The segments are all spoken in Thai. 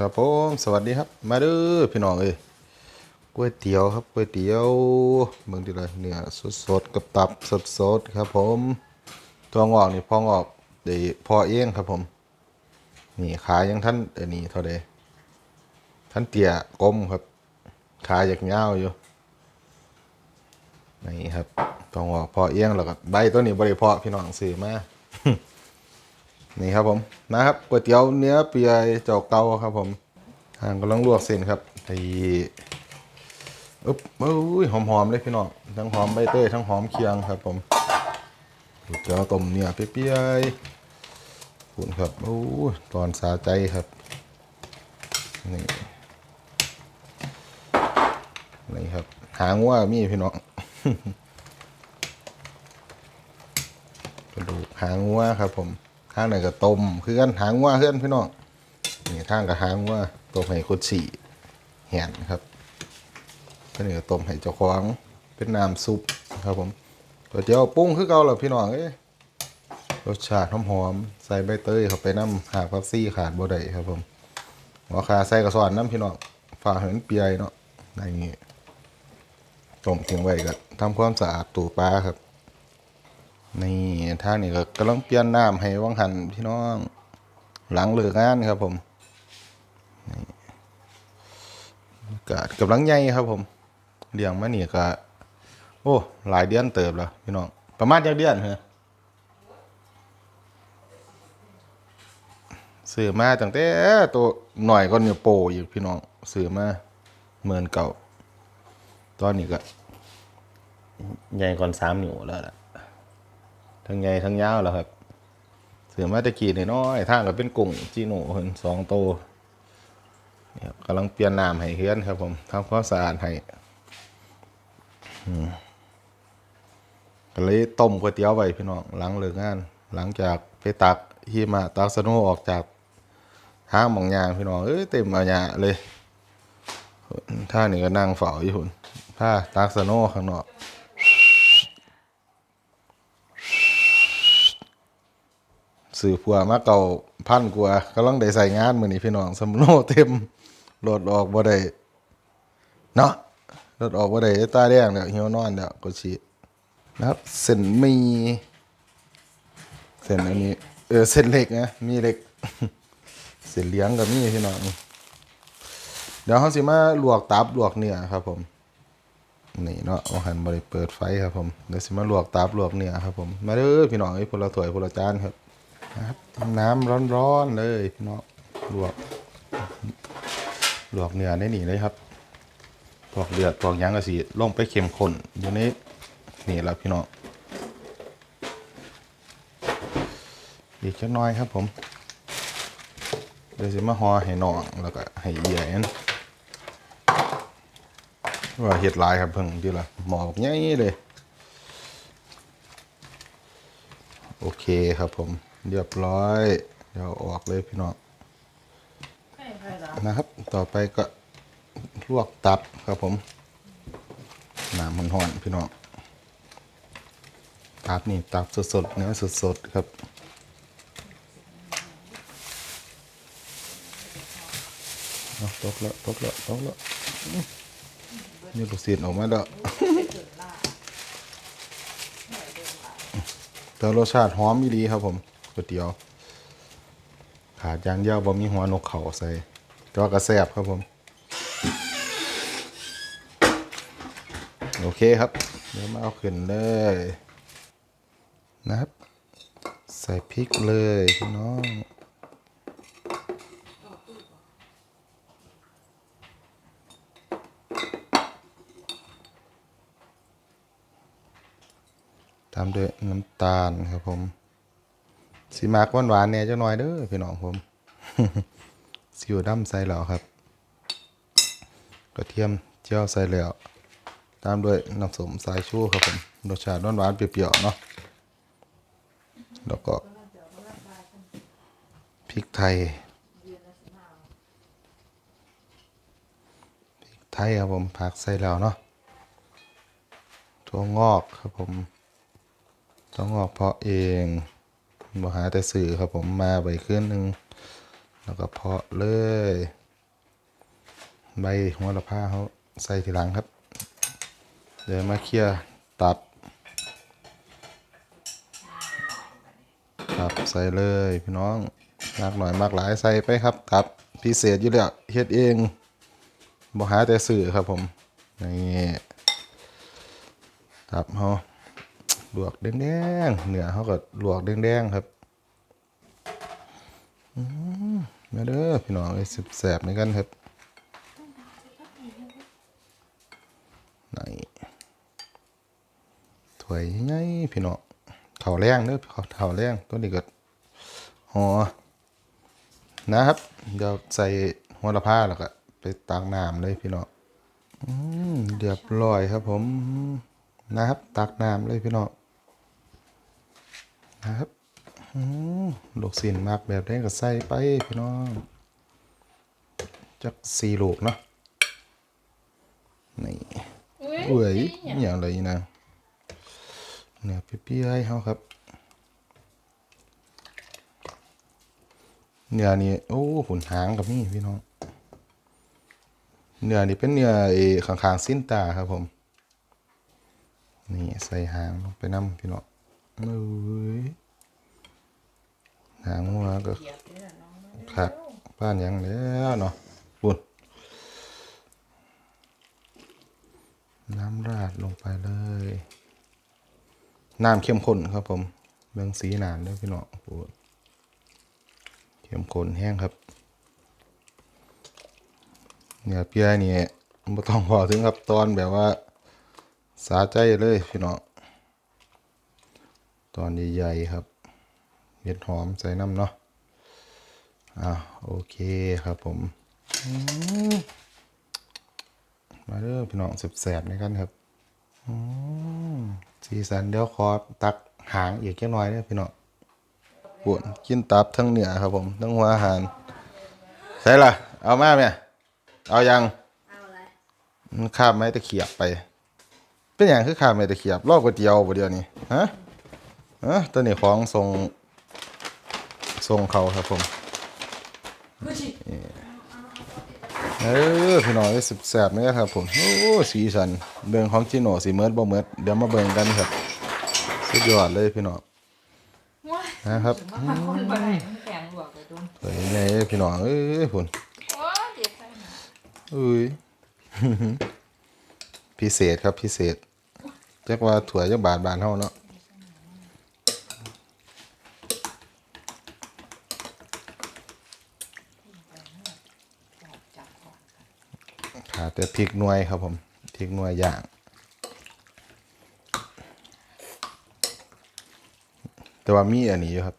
ครับผมสวัสดีครับ มาเด้อพี่น้องเอ้ยก๋วยเตี๋ยวครับก๋วยเตี๋ยวเมืองที่ไรเนื้อสดๆกับตับสดๆครับผมตัวงอกนี่พองอกเดี๋ยวพอเองครับผมนี่ขายังท่านเดี๋ยวนี้เท่าใดท่านเตี่ยกลมครับขาอยากเงาวอยู่นี่ครับตัวงอกพอเอียงแล้วก็ใบตัวนี้บริเพาะพี่น้องซื้อมา นี่ครับผมนะครับก๋วยเตี๋ยวเนื้อเปียเจ้าเก่าครับผมทางกำลังลวกเส้นครับไอ้อึ๊บอุ้ยหอมๆเลยพี่น้องทั้งหอมใบเตยทั้งหอมเคียงครับผมก๋วยเตี๋ยวต้มเนื้อเปียๆคุณครับโอ้ยตอนสาใจครับนี่นี่ครับ หางว่ามีพี่น้องกระดูกหางวัวครับผม ทางไหนก็ต้มคือกันหางวัวเพื่อนพี่น้องนี่ทางกับหางวัวต้มให้คนสี่แหนครับก็นี่ก็ต้มให้เจ้าของเป็นน้ำซุปครับผมก๋วยเตี๋ยวปรุ้งคือเก่าแหละพี่น้องเอ้รสชาติหอมๆใส่ใบเตยเข้าไปน้ำหากพับซี่ขาดบ่ได้ครับผมหัวขาใส่กระสอนน้ำพี่น้องฝาเห็นเปียเนาะในนี้ต้มทิ้งไว้ก็ทำความสะอาดตู้ปลาครับ นี่ท่างนี่ก็กำลังเปลี่ยนน้ำให้วังหันพี่น้อง หลังเลิกงานครับผมนี่กกำลังใหญ่ครับผมเลี้ยงมานี่ก็โอ้หลายเดือนเติบแล้วพี่น้องประมาณจักเดือนเหรอซื้อมาตั้งแต่ตัวหน่อยก็เนี่ยโปอยู่พี่น้องซื้อมาเหมือนเก่า ตอนนี้ก็ใหญ่ก่อนสามนิ้วแล้วล่ะ ทั้งใหญ่ทั้งยาวแล้วครับ เสือมาตะกี้น้อยทางก็เป็นกุ้งจีโน่เห็นสองโตวเนี่ยกำลังเปลี่ยนน้ำให้เฮือนครับผมทำความสะอาดให้ก็เลยต้มก๋วยเตี๋ยวไว้พี่น้องหลังเลิกงาน หลังจากไปตักที่มาตักสโนออกจากห้างมองยางพี่น้องเอ้ยเต็มอาญาเลยท่านี่ก็นั่งเฝ้าอยู่หุ่นผ้าตักสโนข้างนอก สื่อผัวมาเก่าพันกว่ากำลังได้ใส่งานมื้อนี้พี่น้องสำโนเต็มรถออกบ่ได้เนาะรถออกบ่ได้ตาแดงแล้วหิวนอนแล้วก็สินะครับเส้นมีเส้นอันนี้เออเส้นเล็กนะมีเล็กเส้นเหลี้ยงก็มีพี่น้องเดี๋ยวเฮาสิมาลวกตับลวกเนื้อครับ ผมนี่เนาะว่าหันบ่ได้เปิดไฟครับผมเดี๋ยวสิมาลวกตับลวกเนื้อครับผมมาเด้อพี่น้องเอ้ยพลละถวยพลละจานครับ นะครับน้ำร้อนๆเลยพี่น้องลวกลวกเนื้อได้หนีเลยครับพวกเลือดพวกหยังกระสีลงไปเค็มข้นอยู่ในนี่แล้วพี่น้องอีกจักน้อยครับผม เดี๋ยวสิมาห่อให้น้องแล้วก็ให้เอียนว่าเห็ดลายครับเพิ่งดีละหมอกใหญ่เลย โอเคครับผม เรียบร้อย เดี๋ยวออกเลยพี่น้องนะครับ ต่อไปก็ลวกตับครับผมน้ำมันห่อนๆพี่น้องตับนี่ตับสดๆเนื้อสดๆครับเอาตกล้วตกล้วตกล้วอื้อนี่ลูกศิษย์ออกมาแล้วแต่รสชาติหอมดีครับผม ก๋วยเตี๋ยวขาดย่างเดียวบ่มีหัวนกเขาใส่แต่ว่ากระแซบครับผม โอเคครับ เดี๋ยวมาเอาขึ้นเลยนะครับ ใส่พริกเลยพี่น้องตามด้วยน้ำตาลครับผม สีมากหวานๆเนี่ยจะน้อยเด้อพี่น้องผมซีอิ๊วดำใส่แล้วครับ กระเทียมเจียวใส่แล้ว ตามด้วยน้ำส้มสายชูครับผมรสชาติหวานๆเปรี้ยวๆเนาะแล้วก็พริกไทยพริกไทยครับผมผักใส่แล้วเนาะถั่วงอกครับผมต้องออกเพาะเอง บ่หาแต่สื่อครับผมมาไปขึ้นหนึ่งแล้วก็เพาะเลย ใบหัวละพาเขาใส่ทีหลังครับ เดี๋ยวมาเคลียร์ตับครับใส่เลยพี่น้องมากหน่อยมากหลายใส่ไปครับตับพิเศษอยู่แล้วเฮ็ดเองบ่หาแต่ซื้อครับผมนี่ตับเฮา ลวกแดงๆเหนือเฮาก็ลวกแดงๆครับอืมมาเด้อพี่น้องไอ้ยแสบๆในกันครับนี่ถ้วยใหญ่ๆพี่น้องเท่าแรงเด้อเท่าแรงตัวนี้ก็หอนะครับเดี๋ยวใส่หัวละพาแล้วก็ไปตักน้ำเลยพี่น้องอืมเรียบร้อยครับผมนะครับ ตักน้ำเลยพี่น้อง ครับอืมลูกศิลมากแบบนี้ก็ใส่ไปพี่น้อง จักสี่ลูกเนาะ นี่อุ้ยเอ้ยนี่อหย่างไรนะเนื้อเปรี้ยวๆให้เขาครับเนื้อนี่โอ้ขุนหางกับนี่พี่น้องเนื้อนี่เป็นเนื้อไอ้ข้างๆสิ้นตาครับผม นี่ใส่หางลงไปน้ำพี่น้อง เอ้ยหางมัวก็เหยียบนี่แหละน้องครับบ้านยังแล้วเนาะปุ่นน้ำราดลงไปเลย น้ำเข้มข้นครับผมเบืองสีหนานด้วยพี่น้องปุ่นเข้มข้นแห้งครับ เนี่ยเปียนี่ไม่ต้องพอถึงครับตอนแบบว่า สาใจเลยพี่น้อง ตอนใหญ่ๆครับเห็ดหอมใส่น้ำเนาะอ่าโอเคครับผมอืมมาเด้อพี่น้องแสบๆในกันครับอืมสีสันเดี๋ยวขอตักหางอีกแค่น้อยเด้อพี่น้องปวดกินตับทั้งเหนือครับผมทั้งหัวอาหารใช่ล่ะ เอามาไหมเอายังเอาอะไรมันข้ามไม้ตะเขียบไป เป็นอย่างคือข้ามไม้ตะเขียบรอบก๋วยเตี๋ยวบ่เดียวนี้ฮะ ฮะตัวนี้ของทรงทรงเขาครับผมผู้ชิเออพี่น้องสิบแสบนี่ครับผมโอ้สีสันเบิ่งของจิโน่สีเมิร์ดบ่เมิร์ดเดี๋ยวมาเบิ่งกันครับสุดยอดเลยพี่น้องว้ายนะครับมาคนไปไหนมันแข็งหลวกเลยดุนสวยไงพี่น้องเอ้ยพุ่นโอ้ยเจ็บใจหน่อยอุ้ยพิเศษครับพิเศษจักว่าถั่วยจักบาทบานเฮาเนาะขาด แต่พริกหน่วยครับผมพริกหน่วยอย่างแต่ว่ามีอันนี้อยู่ครับ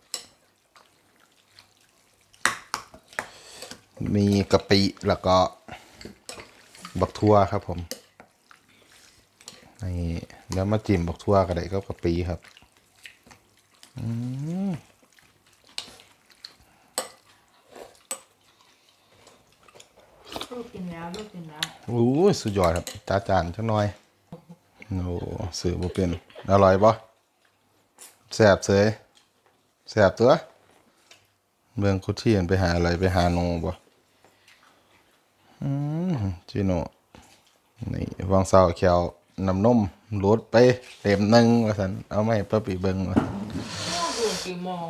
มีกะปิแล้วก็ บักทั่วครับผมนี่แล้วมาจิ้มบักทั่วก็ได้ก็กะปิครับอืม ลูกกินแล้วลูกกินแล้ว อู้ ยสุดยอดครับจ้าจานจังหน่อยโอ้สื่อบ่เป็นอร่อยปะแสบเสยแสบตัวเบิ่งคุชชี่ไปหาอะไรไปหาโนบ่อืมจิโนนี่วางเสาแขวนำนมลดไปเต็มหนึ่งว่าสันเอาไม่ป้าปีเบิ่งว่าดูกี่โมง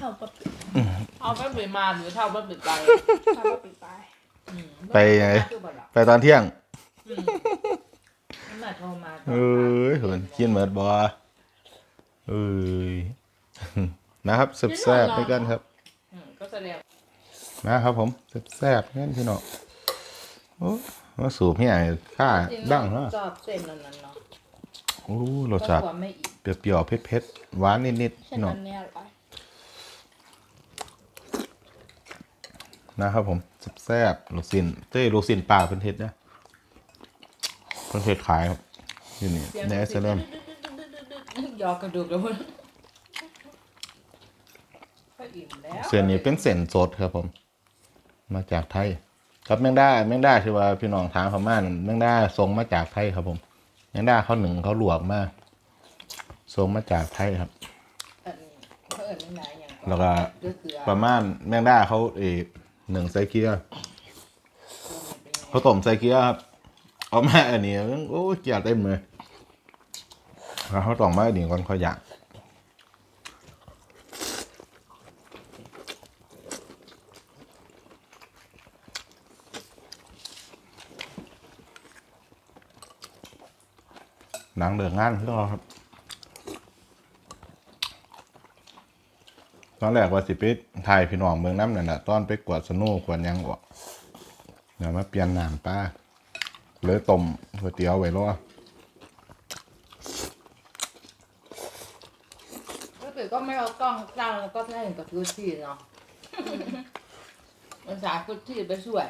เท่ากับเอาไปปิดมาหรือเท่าไปปิดไปเท่ากับปีไป อืมไปไง คือแบบละไปตอนเที่ยงนั่นแหละโทรมาเอ้ยเหินกินเหมือนบอเอ้ย นะครับแซ่บๆด้วยกันครับ อืมก็แสดงนะครับผมแซ่บๆงั้นพี่น้องโอ้มาสูบให้ใหญ่ข้าดังเนาะชอบเส้นนั้นๆเนาะโอ้รสชาติก็กลัวไม่อิ่มเปรี้ยวๆเผ็ดๆหวานนิดๆเช่นพี่น้อนั้งนเนี่ยอร่อย นะครับผมแซ่บๆลูกศิลเต้ยลูกศิลป่าเป็นเทศนะเป็นเทศขายครับอยู่นี่ในเอสเอมยอกกระดูกแล้วมันก็อิ่มแล้วเส้นนี้เป็นเส้นสดครับผม มาจากไทย ครับแมงด้าแมงด้าที่ว่าพี่น้องทางเขามานั่นแมงด้าส่งมาจากไทยครับผมแมงด้าเขาหนึ่งเขาหลวกมาส่งมาจากไทยครับอันนี้เขาเอิญไม่นานอย่างแล้วก็เกลือเกลือประมาณแมงด้าเขาเออ หนึ่งไซเกียร์เขาต้มใส่เกียครับ เอามาอันนี้โอ้เกียเต็มเลยแล้วเขาต้องมาอันนี้ก่อนขอยากหนังเดือดงานเรื่อเราครับ อนแรกว่าสิไปถ่ายพี่น้องเมืองน้ำนั่นแหละตอนไปกวาดสนุกกวาดหยังออกเดี๋ยวมาเปลี่ยนน้ำป้าเลยต้มก๋วยเตี๋ยวไว้รอก็คือก็ไม่เอากล้องตั้งแล้วก็ได้เห็นกับกุชชี่เนาะมันสากุชชี่ไปช่วย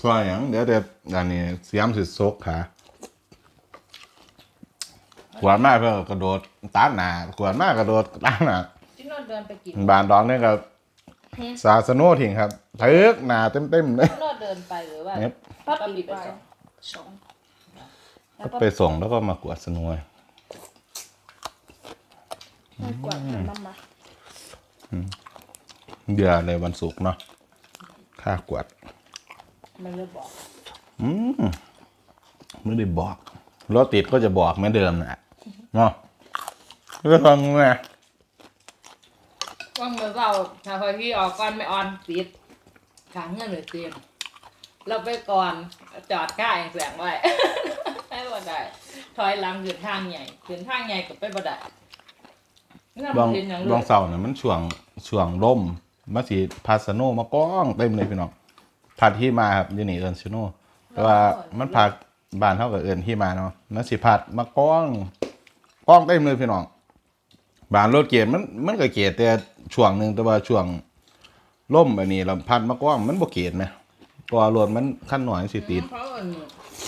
ช่วยหยังเดี๋ยวเดี๋ยวอันนี้เสียมสิซกขากวาดมากเพื่อกระโดดตานหนากวาดมากกระโดดตานหนาที่นน เดินไปกินบานดองเนี่ยครับสาสโนทิ้งครับทึกหนาเต็มเต็มๆเลยที่นนเดินไปหรือว่าเนี่ยป้าป้าปีปีไปไปส่งสองก็ไปส่งแล้วก็มากวาดสนุยไม่กวาดกันมามาเดือนในวันศุกร์เนาะค่ากวาดมันเลยบอก อืมไม่ได้บอกรถติดก็จะบอกเหมือนเดิมนะเนาะก็ฟังไง ว่าเมื่อเราถ้าคอยที่ออกก่อนไม่ออนติดขางเงินหรือเตรียมเราไปก่อนจอดค่ายแสงไว้ให้บ่ได้ถอยหลังขึ้นทางใหญ่ขึ้นทางใหญ่ก็ไปบ่ได้นั่นบางเห็นอย่างบางเสาร์เนี่ยมันช่วงช่วงล่มมาสีพาสโนมาก้องเต็มเลยพี่น้องพัดที่มาครับอยูนี่เอินชิโนแต่ว่ามันพัดบานเท่ากับเอินที่มาเนาะมันสีพัดมาก้องก้องเต็มเลยพี่น้อง บานรถเกียร์มันมันก็เกียร์แต่ช่วงหนึ่งแต่ว่าช่วงล่มอันนี้เราพัดมาก้องมันบ่เกียร์ไหมตัวรถมันขั้นหน่อยสิติดเพราะอันนี้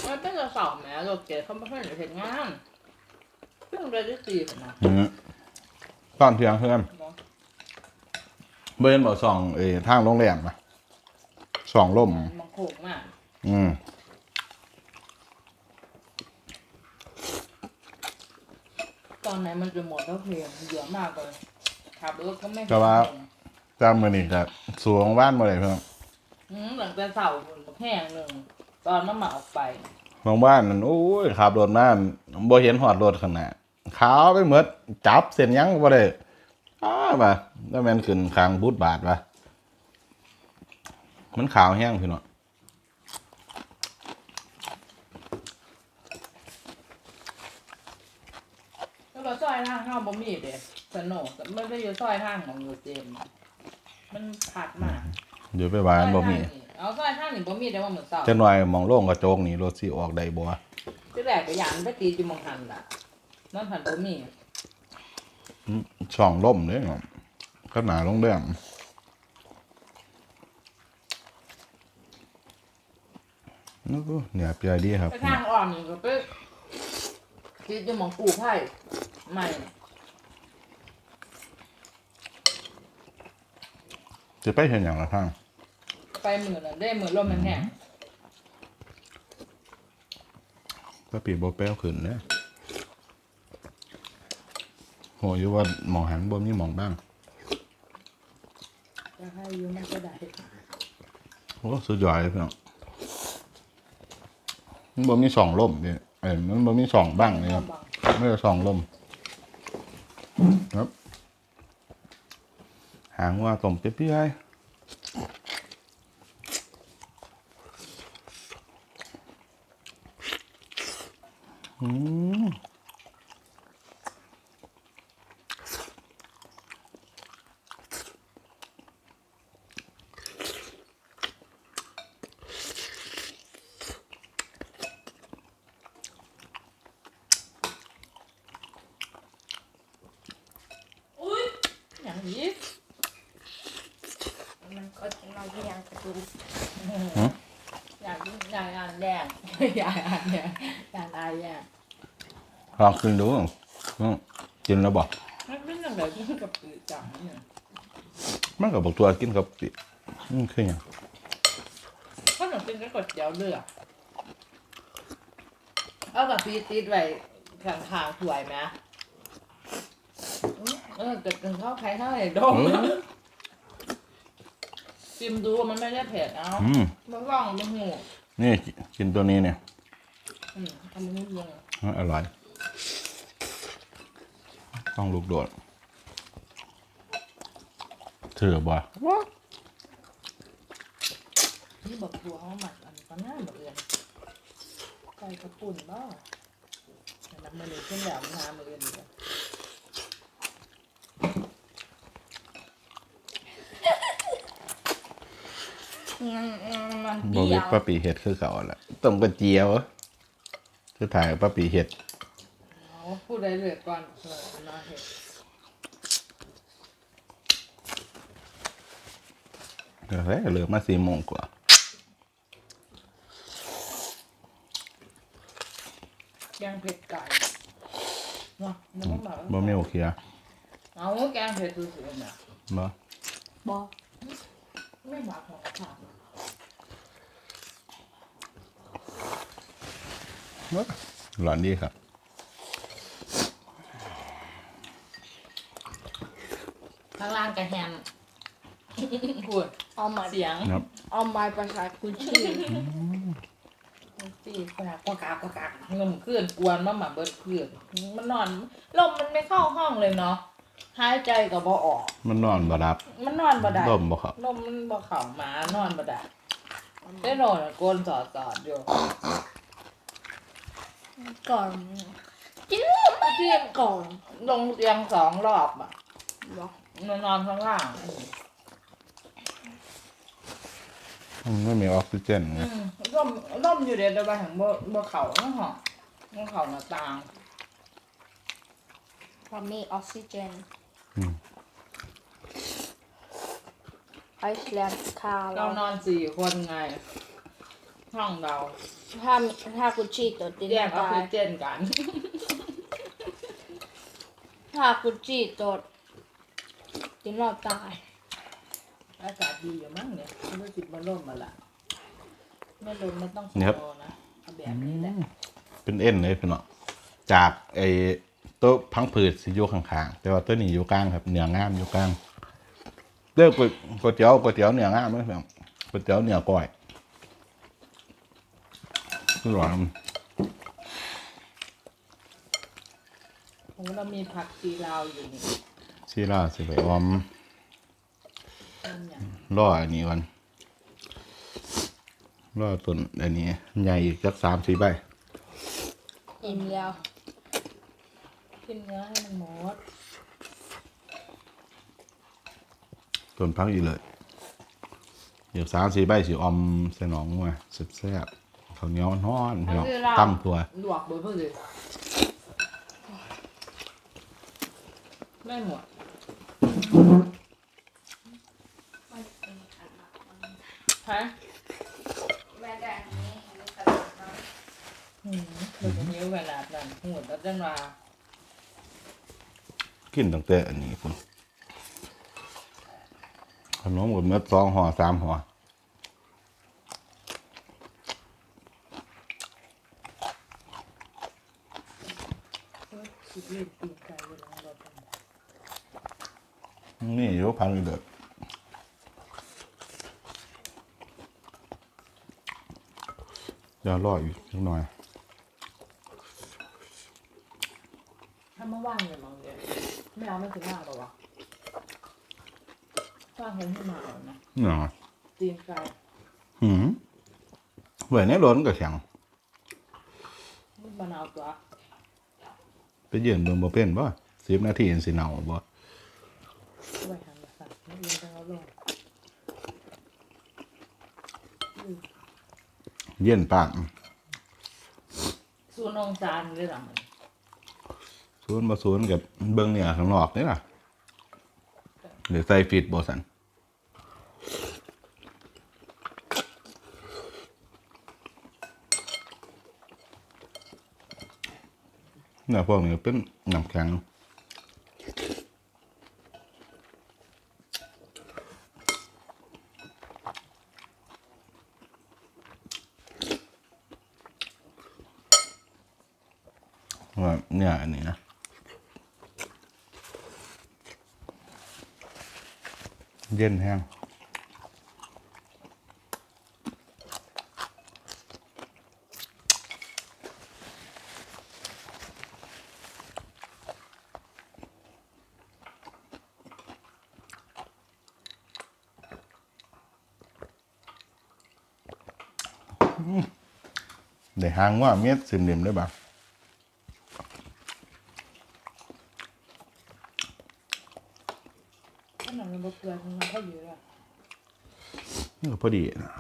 มันเป็นกระสอบแหม่รถเก๋เขาไม่ค่อยเห็นงานเพิ่งได้ที่สี่นะอืมตอนเที่ยงเพื่อนเบิร์นบอกส่องเออทางโรงแรมมาส่องล่มมันโขกมากอืม ตอนไหนมันจะหมดแล้วเพลงเยอะมากเลยขับรถก็ไม่แต่ว่า จำมือนี่กับสวงว่านมาเลยเพื่อนอืมหลังแต่เสาร์มันแห้งหนึ่งตอนน้ำหมาออกไป บางบ้านนั่นโอ้ยขับรถมาบ่เห็นหอดรถขนาดขาวไปหมดจับเส้นหยังบ่ได้อ้าบ่ะแล้วแม่นขึ้นคางบูทบาทวะมันขาวแห้งพี่เนาะ แล้วก็ซ อยทางเข้าบ่มีเด็สนุกไม่ได้อยู่ซอยทางของอยู่เจมส์มันผัดมากเดี๋ยวไปบ้านบ่มีซอยทางนี่เอาซอยทางนี่บ่มีแต่ว่าเหมือนเสาร์จักหน่อยมองโล่งกระโจกนี่รถสิออกได้บ่วะที่แรกก็ยานไปตีจิมองหันล่ะนั่นหันบ่มีช่องล่มเด้เนาะก็หนาลงเรื่องนู้เนี่ยเปียดีครับ ไปทางอ่อนนี่ก็ไปตีจิมองกูไผ่ ใหม่จะไปเห็นอย่างละทางไปหมื่นน่ะได้หมื่นลมมันแห้งก็ปีโบเป้วขึ้นเนี่ยโหอยู่ว่าหมองหันบ่มีหมองบ้างจะให้อยู่มันก็ได้โอ้สุดยอดเลยพี่น้องมันบ่มีสองล่มเนี่ยเอ้ยมันบ่มีสองบ้างเลยครับไม่ใช่สองล่ม ครับหางว่าต้มเปรี้ยวๆอืม อย่างนี้มันก็เราที่ยังกระดูกอยากอยากอ่านแดงอยากอ่านแดงอยากอ่านแดงลองกินดูอืมกินแล้วบอกมันเป็นอย่างไรที่กับปืนจังเนี่ยมันกับบอกตัวกินกับปิอืมคือหยังก็หนูเป็นก็กดเจียวเลือกเอากับปีติดไว้ข้างข้างๆถวยไหมอื้อ เออเกิดกันเข้าใครเข้าไอ้ดมชิมดูว่ามันไม่ได้เผ็ดเอาอืมมันว่างมันหูนี่กินตัวนี้เนี่ยอืมทำมันนิดนึงอร่อย ต้องลูกโดดเถื่อบ่นี่บอกตัวเขาหมักอันนี้ก็น่าเหมือนกันไก่กระปุ่นบ้าแต่น้ำมันเลยขึ้นแล้วมันน้ำมันเรียนดีกว่า มันบเปวิรี้ดยวป้าปีเห็ดคือเก่าแหละต้มกระเจียวคือถ่ายป้าปีเห็ดเอาพูดได้เลยก่อนเออน่าเห็นเดี๋ยวเหลือมาสี่โมงกว่าแกงเผ็ดไก่เนาะมันต้องแบบบ่ไม่โอเคอะเอาแกงเผ็ดสุดๆเนี่ยบ่บอ ไม่หมักหัวกระถางหลอนดีครับ ข้างล่างกระแฮมพูดเอามาเสียงครับ เอามาภาษาคุณชื่อตีกากกากกากากเงิมขึ้นกวนมาหมาเบิดขึ้นมันนอนลมมันไม่เข้าห้องเลยเนาะ หายใจก็บ่ออก มันนอนบ่รับ มันนอนบ่ได้ร่มบ่ครับลมมันบ่เข่าหมานอนบ่ได้ได้นอนอะโกนสอดสอดอยู่ก่อนกินมาที่ก่อนลงเตียงสองรอบอะบอนอนนอนข้างล่างมันไม่มีออกซิเจนไงอืมร่มร่มอยู่เดี๋ยวจะไปถึงบ่บ่เข่าเนาะหอบ่เข่าหน้าต่าง พอมีออกซิเจนอืม ไอซ์แลนด์คาร์เรานอนสี่คนไง ห้องเรา ถ้าถ้าคุณชีตัวติดแยกออกตาซิยเจนกัน ถ้าคุณชีตัวติดรอดตาย อากาศดีอยู่มั้งเนี่ยไม่รู้สึกมันร่มมาละไม่ลมไม่ต้องครับโซนะเอาแบบนี้แหละ เป็นเอ็นเลยพี่น้องจากไอ้โต๊ะพังผืดสิอยู่ข้างๆแต่ว่าตัวนี้อยู่กลางครับเนื้องามอยู่กลางเลือกก๋วยก๋วยเตี๋ยวก๋วยเตี๋ยวเนื้องามไหมพี่น้องก๋วยเตี๋ยวเนื้อก้อยคือหวานโอ้เรามีผักชีลาวอยู่นี่ชีล่าสิไปออมต้มยรออันนี้ก่อนรอต้นอันนี้ใหญ่อีกสักสามสี่ใบอิ่มแล้วำ กินเนื้อให้มันหมดต้นพักอีกเลยเดี๋ยวสามสี่ใบสิออมใส่หนองมาแซ่บๆข้าวเหนียวร้อนๆพี่น้องตั้มตัวลวกเบอร์เพื่อเลยไม่หมดฮะแม่แต่นี้หืมมันจะนิ้วขนาดนั้นหูดแล้วจังว่า กินตั้งแต่อันนี้คุณขนมกับเม็ดสองห่อสามห่อสิบเอ็ดปีไก่อยู่หลังรถกันนี่อยู่พันอีกเด็ดอย่ารออีกนิดหน่อย ถ้าเมื่อวานเนี่ยมองเดียวไม่เอาไม่ถึงมากหรอวะว่างคนที่มาเอานะ เนาะ ตีนไก่ หืมเห วยในรถมันก็แข็งมันมะนาตัวไปยืนเบิ่งบ่เป็นบ่สิบนาทีสิเนาบ่ไว้ทางภาษาไม่เรียนจังเอาลงเย็นปากสูนย์องจานเลยหรอมันศูนย์บ่ศูนย์กับเบิ่งเนี่ยข้างนอกนี่ล่ะเดี๋ยวใส่ฟิตบ่สั่น เนี่ยพวกนี้เป็นน้ำแข็งว่าเนี่ยอันนี้นะเย็นแห้ง ได้หางว่าเม็ดสิมเดิมได้บ่าขนาดมันบเกลือมันก็อยู่แล้วนี่ก็พอดีนะ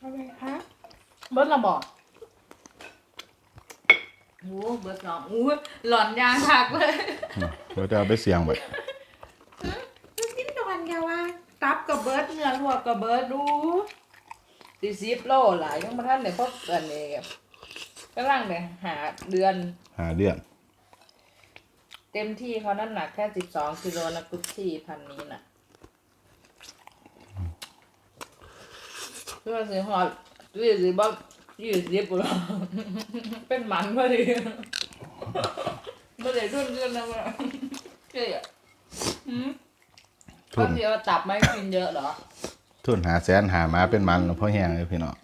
อะไรคะเบิร์ดละบอกโอ้เบิร์ดสองอู้หลอนยางหักเลยเราจะเอาไปเสียงไปกินดอนแกว่า ตับกับเบิร์ดเนื้อลวกกับเบิร์ดดูสี่สิบโลหลายยังมาท่านเนี่ยพบกันเองกำลังเนี่ยหาเดือน หาเรื่องเต็มที่เขาน้ำหนักแค่สิบสองกิโลนะกุชชี่พันนี้น่ะ เพื่อสิหอดยี่สิบบ้างยี่สิบหรอเป็นหมันพอดีไม่ได้รุ่นเรื่องนะมันเจ๊อะอืมทุบานงทีว่าตับไม่กินเยอะเหรอ ทุนหาแสนหามาเป็นมันเพราะแห้งเลยพี่น้อง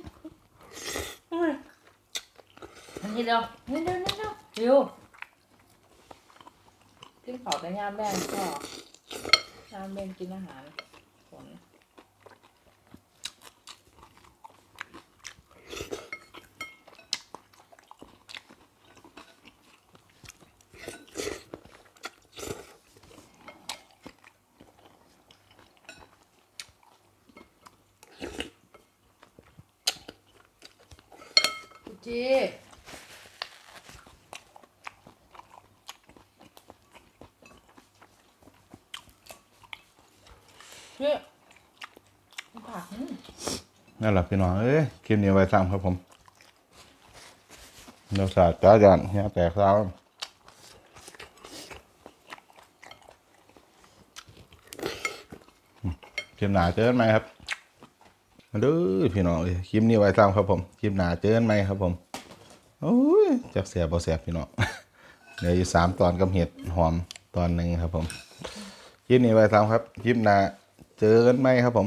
อันนี้เดียวนี่เดียวนี่เดียวเร็วกินขอแต่ยามแบ่งก็ยามแบ่งกินอาหารผล จีเนี่ยผักอืมนั่นแหละพี่น้องเอ้ยคลิปนี้ไว้ซ้ำครับผมเราสาดจ้าจานเนี่ยแตกซ้ำคลิปหนาเจอกันไหมครับ มาดูพี่น้องเอ้ยคลิปนี้ไว้ซ้ำครับผม คลิปหนาเจอกันไหมครับผมโอ้ยจับเสียบ่เสียพี่น้องเดี๋ยวอยู่สามตอนกับเห็ดหอมตอนหนึ่งครับผม คลิปนี้ไว้ซ้ำครับ คลิปหนาเจอกันไหมครับผม